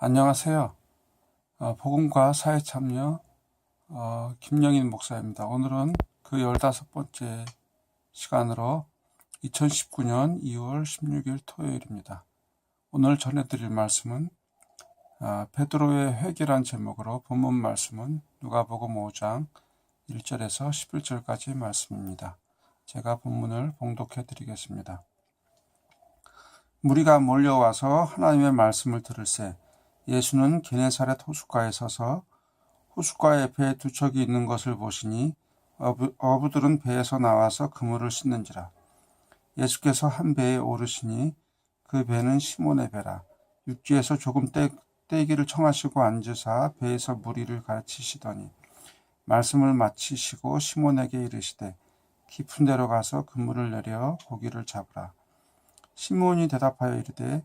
안녕하세요. 어, 복음과 사회 참여 어, 김영인 목사입니다. 오늘은 그 열다섯 번째 시간으로 2019년 2월 16일 토요일입니다. 오늘 전해드릴 말씀은 아, 베드로의 회개란 제목으로 본문 말씀은 누가복음 5장 1절에서 11절까지 말씀입니다. 제가 본문을 봉독해 드리겠습니다. 무리가 몰려와서 하나님의 말씀을 들을새 예수는 게네사렛 호숫가에 서서 호숫가에 배두 척이 있는 것을 보시니 어부, 어부 들은 배에서 나와서 그물을 씻는지라. 예수께서 한 배에 오르시니 그 배는 시몬의 배라. 육지에서 조금 떼, 떼기를 청하시고 앉으사 배에서 무리를 가르치시더니 말씀을 마치시고 시몬에게 이르시되 깊은 데로 가서 그물을 내려 고기를 잡으라. 시몬이 대답하여 이르되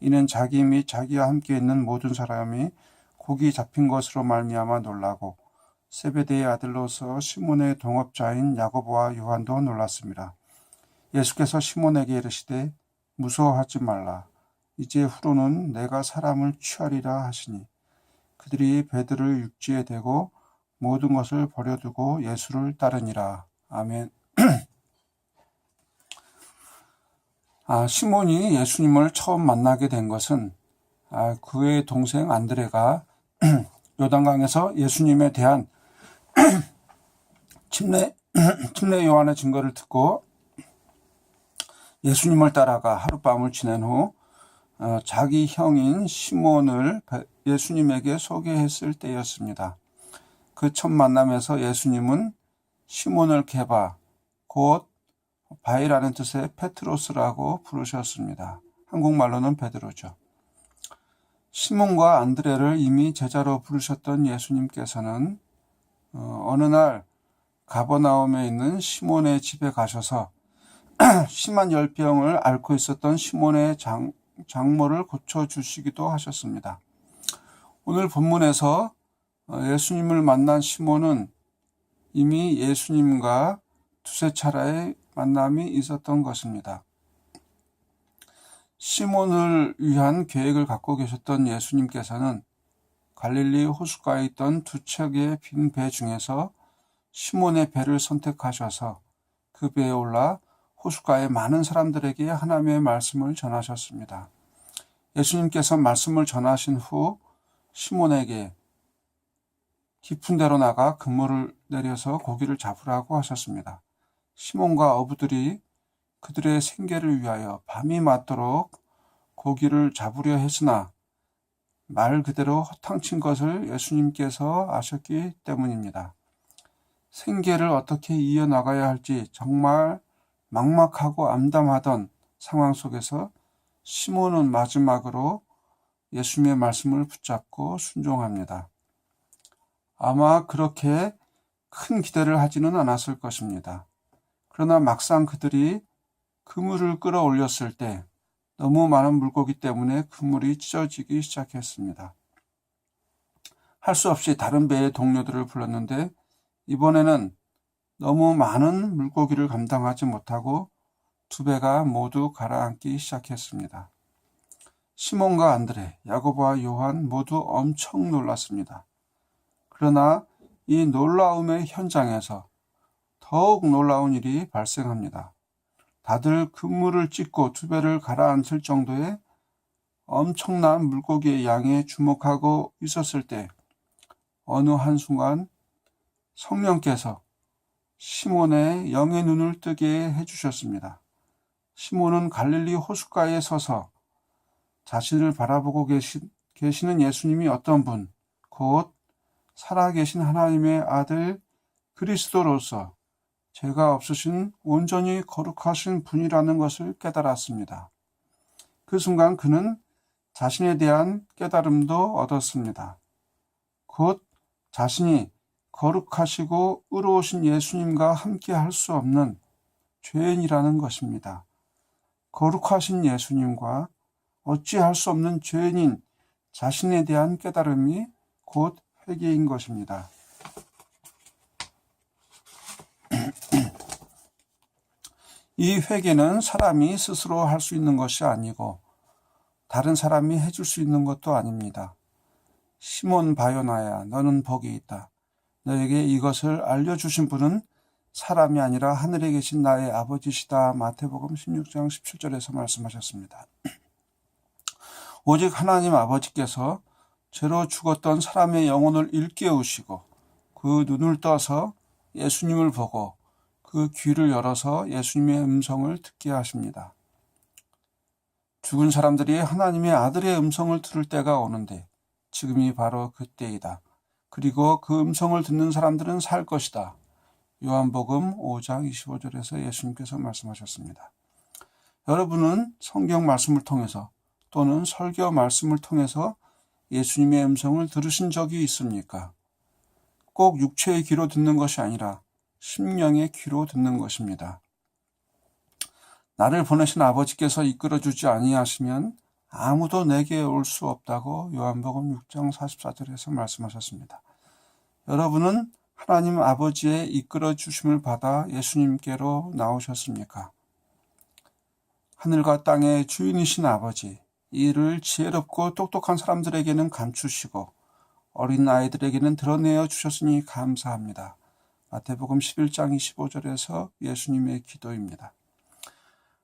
이는 자기 및 자기와 함께 있는 모든 사람이 고기 잡힌 것으로 말미암아 놀라고 세베대의 아들로서 시몬의 동업자인 야고보와 요한도 놀랐습니다. 예수께서 시몬에게 이르시되 무서워하지 말라. 이제 후로는 내가 사람을 취하리라 하시니 그들이 배들을 육지에 대고 모든 것을 버려두고 예수를 따르니라. 아멘. 아, 시몬이 예수님을 처음 만나게 된 것은 아, 그의 동생 안드레가 요단강에서 예수님에 대한 침례 침례 요한의 증거를 듣고 예수님을 따라가 하룻밤을 지낸 후 어, 자기 형인 시몬을 예수님에게 소개했을 때였습니다. 그 첫 만남에서 예수님은 시몬을 개바 곧 바이라는 뜻의 페트로스라고 부르셨습니다. 한국말로는 베드로죠. 시몬과 안드레를 이미 제자로 부르셨던 예수님께서는 어, 느 날 가버나움에 있는 시몬의 집에 가셔서 심한 열병을 앓고 있었던 시몬의 장, 장모를 고쳐주시기도 하셨습니다. 오늘 본문에서 어, 예수님을 만난 시몬은 이미 예수님과 두세 차례의 만남이 있었던 것입니다. 시몬을 위한 계획을 갖고 계셨던 예수님께서는 갈릴리 호숫가에 있던 두 척의 빈 배 중에서 시몬의 배를 선택하셔서 그 배에 올라 호숫가에 많은 사람들에게 하나님의 말씀을 전하셨습니다. 예수님께서 말씀을 전하신 후 시몬에게 깊은 데로 나가 그물을 내려서 고기를 잡으라고 하셨습니다. 시몬과 어부들이 그들의 생계를 위하여 밤이 맞도록 고기를 잡으려 했으나 말 그대로 허탕친 것을 예수님께서 아셨기 때문입니다. 생계를 어떻게 이어나가야 할지 정말 막막하고 암담하던 상황 속에서 시몬은 마지막으로 예수님의 말씀을 붙잡고 순종합니다. 아마 그렇게 큰 기대를 하지는 않았을 것입니다. 그러나 막상 그들이 그물을 끌어올렸을 때 너무 많은 물고기 때문에 그물이 찢어지기 시작했습니다. 할 수 없이 다른 배의 동료들을 불렀는데 이번에는 너무 많은 물고기를 감당하지 못하고 두 배가 모두 가라앉기 시작했습니다. 시몬과 안드레, 야고보와 요한 모두 엄청 놀랐습니다. 그러나 이 놀라움의 현장에서 더욱 놀라운 일이 발생합니다. 다들 그물을 찢고 두 배를 가라앉을 정도의 엄청난 물고기의 양에 주목하고 있었을 때 어느 한순간 성령께서 시몬의 영의 눈을 뜨게 해주셨습니다. 시몬은 갈릴리 호숫가에 서서 자신을 바라보고 계시, 계시는 예수님이 어떤 분, 곧 살아계신 하나님의 아들 그리스도로서 죄가 없으신 온전히 거룩하신 분이라는 것을 깨달았습니다. 그 순간 그는 자신에 대한 깨달음도 얻었습니다. 곧 자신이 거룩하시고 의로우신 예수님과 함께 할 수 없는 죄인이라는 것입니다. 거룩하신 예수님과 어찌할 수 없는 죄인인 자신에 대한 깨달음이 곧 회개인 것입니다. 이 회개는 사람이 스스로 할 수 있는 것이 아니고 다른 사람이 해줄 수 있는 것도 아닙니다. 시몬 바요나야 너는 복이 있다. 너에게 이것을 알려주신 분은 사람이 아니라 하늘에 계신 나의 아버지시다. 마태복음 16장 17절에서 말씀하셨습니다. 오직 하나님 아버지께서 죄로 죽었던 사람의 영혼을 일깨우시고 그 눈을 떠서 예수님을 보고 그 귀를 열어서 예수님의 음성을 듣게 하십니다. 죽은 사람들이 하나님의 아들의 음성을 들을 때가 오는데 지금이 바로 그때이다. 그리고 그 음성을 듣는 사람들은 살 것이다. 요한복음 5장 25절에서 예수님께서 말씀하셨습니다. 여러분은 성경 말씀을 통해서 또는 설교 말씀을 통해서 예수님의 음성을 들으신 적이 있습니까? 꼭 육체의 귀로 듣는 것이 아니라 심령의 귀로 듣는 것입니다. 나를 보내신 아버지께서 이끌어주지 아니하시면 아무도 내게 올 수 없다고 요한복음 6장 44절에서 말씀하셨습니다. 여러분은 하나님 아버지의 이끌어 주심을 받아 예수님께로 나오셨습니까? 하늘과 땅의 주인이신 아버지, 이를 지혜롭고 똑똑한 사람들에게는 감추시고 어린 아이들에게는 드러내어 주셨으니 감사합니다. 마태복음 11장 25절에서 예수님의 기도입니다.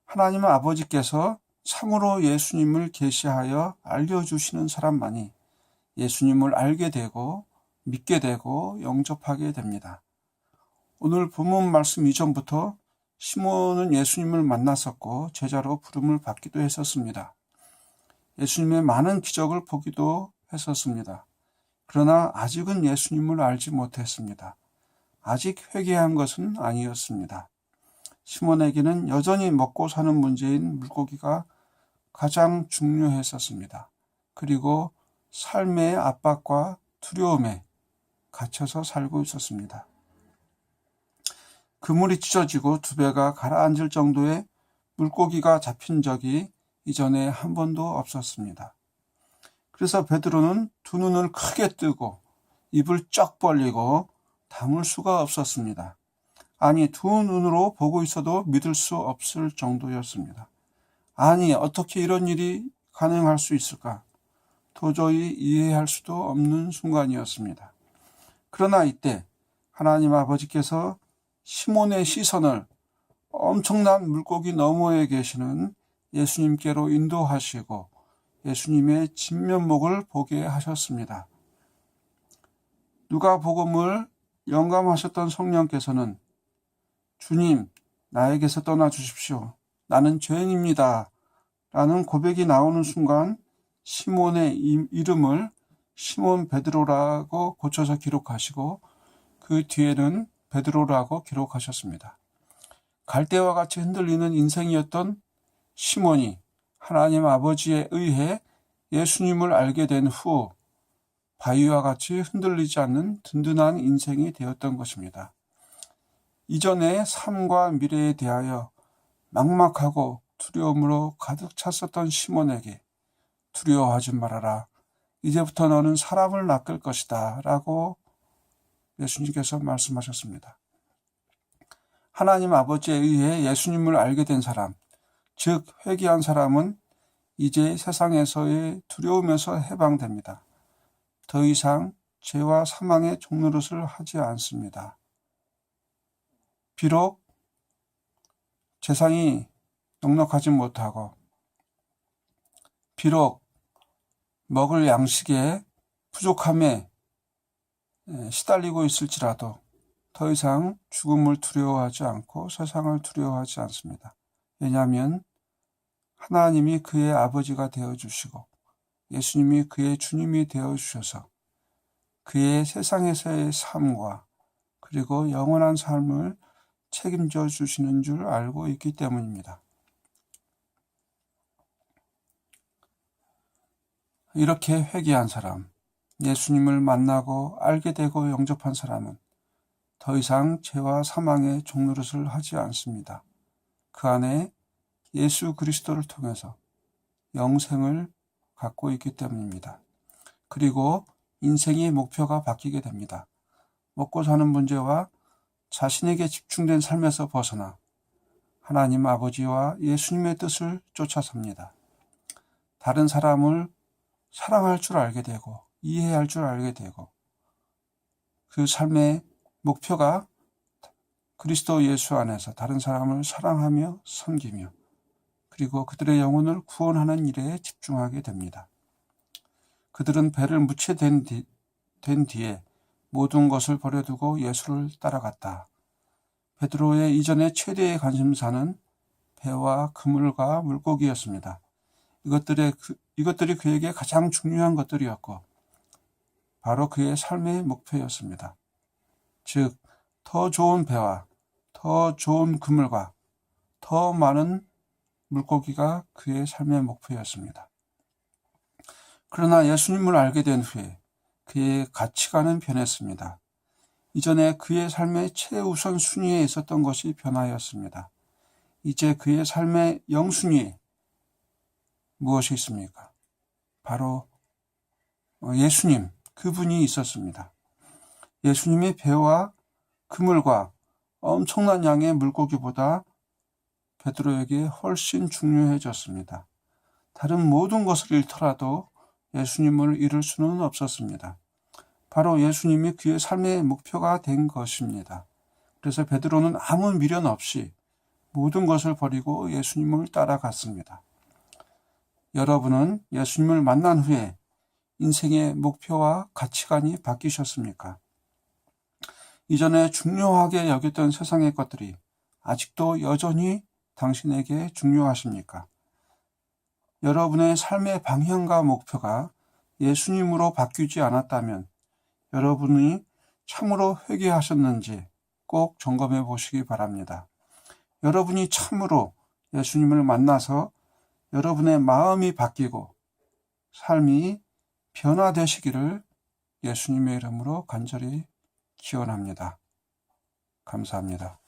하나님 아버지께서 참으로 예수님을 계시하여 알려주시는 사람만이 예수님을 알게 되고 믿게 되고 영접하게 됩니다. 오늘 본문 말씀 이전부터 시몬은 예수님을 만났었고 제자로 부름을 받기도 했었습니다. 예수님의 많은 기적을 보기도 했었습니다. 그러나 아직은 예수님을 알지 못했습니다. 아직 회개한 것은 아니었습니다. 시몬에게는 여전히 먹고 사는 문제인 물고기가 가장 중요했었습니다. 그리고 삶의 압박과 두려움에 갇혀서 살고 있었습니다. 그물이 찢어지고 두 배가 가라앉을 정도의 물고기가 잡힌 적이 이전에 한 번도 없었습니다. 그래서 베드로는 두 눈을 크게 뜨고 입을 쩍 벌리고 담을 수가 없었습니다. 아니, 두 눈으로 보고 있어도 믿을 수 없을 정도였습니다. 아니, 어떻게 이런 일이 가능할 수 있을까? 도저히 이해할 수도 없는 순간이었습니다. 그러나 이때 하나님 아버지께서 시몬의 시선을 엄청난 물고기 너머에 계시는 예수님께로 인도하시고 예수님의 진면목을 보게 하셨습니다. 누가 복음을 영감하셨던 성령께서는 주님, 나에게서 떠나 주십시오. 나는 죄인입니다. 라는 고백이 나오는 순간 시몬의 이름을 시몬 베드로라고 고쳐서 기록하시고 그 뒤에는 베드로라고 기록하셨습니다. 갈대와 같이 흔들리는 인생이었던 시몬이 하나님 아버지에 의해 예수님을 알게 된 후 바위와 같이 흔들리지 않는 든든한 인생이 되었던 것입니다. 이전의 삶과 미래에 대하여 막막하고 두려움으로 가득 찼었던 시몬에게 두려워하지 말아라. 이제부터 너는 사람을 낚을 것이다. 라고 예수님께서 말씀하셨습니다. 하나님 아버지에 의해 예수님을 알게 된 사람, 즉 회개한 사람은 이제 세상에서의 두려움에서 해방됩니다. 더 이상 죄와 사망의 종노릇을 하지 않습니다. 비록 재산이 넉넉하지 못하고 비록 먹을 양식에 부족함에 시달리고 있을지라도 더 이상 죽음을 두려워하지 않고 세상을 두려워하지 않습니다. 왜냐하면 하나님이 그의 아버지가 되어 주시고 예수님이 그의 주님이 되어 주셔서 그의 세상에서의 삶과 그리고 영원한 삶을 책임져 주시는 줄 알고 있기 때문입니다. 이렇게 회개한 사람, 예수님을 만나고 알게 되고 영접한 사람은 더 이상 죄와 사망의 종노릇을 하지 않습니다. 그 안에 예수 그리스도를 통해서 영생을 갖고 있기 때문입니다. 그리고 인생의 목표가 바뀌게 됩니다. 먹고 사는 문제와 자신에게 집중된 삶에서 벗어나 하나님 아버지와 예수님의 뜻을 쫓아 삽니다. 다른 사람을 사랑할 줄 알게 되고 이해할 줄 알게 되고 그 삶의 목표가 그리스도 예수 안에서 다른 사람을 사랑하며 섬기며 그리고 그들의 영혼을 구원하는 일에 집중하게 됩니다. 그들은 배를 무채된 뒤, 된 뒤에 모든 것을 버려두고 예수를 따라갔다. 베드로의 이전의 최대의 관심사는 배와 그물과 물고기였습니다. 이것들의 그, 이것들이 그에게 가장 중요한 것들이었고 바로 그의 삶의 목표였습니다. 즉, 더 좋은 배와 더 좋은 그물과 더 많은 물고기가 그의 삶의 목표였습니다. 그러나 예수님을 알게 된 후에 그의 가치관은 변했습니다. 이전에 그의 삶의 최우선 순위에 있었던 것이 변하였습니다. 이제 그의 삶의 영순위에 무엇이 있습니까? 바로 예수님, 그분이 있었습니다. 예수님의 배와 그물과 엄청난 양의 물고기보다 베드로에게 훨씬 중요해졌습니다. 다른 모든 것을 잃더라도 예수님을 잃을 수는 없었습니다. 바로 예수님이 그의 삶의 목표가 된 것입니다. 그래서 베드로는 아무 미련 없이 모든 것을 버리고 예수님을 따라갔습니다. 여러분은 예수님을 만난 후에 인생의 목표와 가치관이 바뀌셨습니까? 이전에 중요하게 여겼던 세상의 것들이 아직도 여전히 당신에게 중요하십니까? 여러분의 삶의 방향과 목표가 예수님으로 바뀌지 않았다면 여러분이 참으로 회개하셨는지 꼭 점검해 보시기 바랍니다. 여러분이 참으로 예수님을 만나서 여러분의 마음이 바뀌고 삶이 변화되시기를 예수님의 이름으로 간절히 기원합니다. 감사합니다.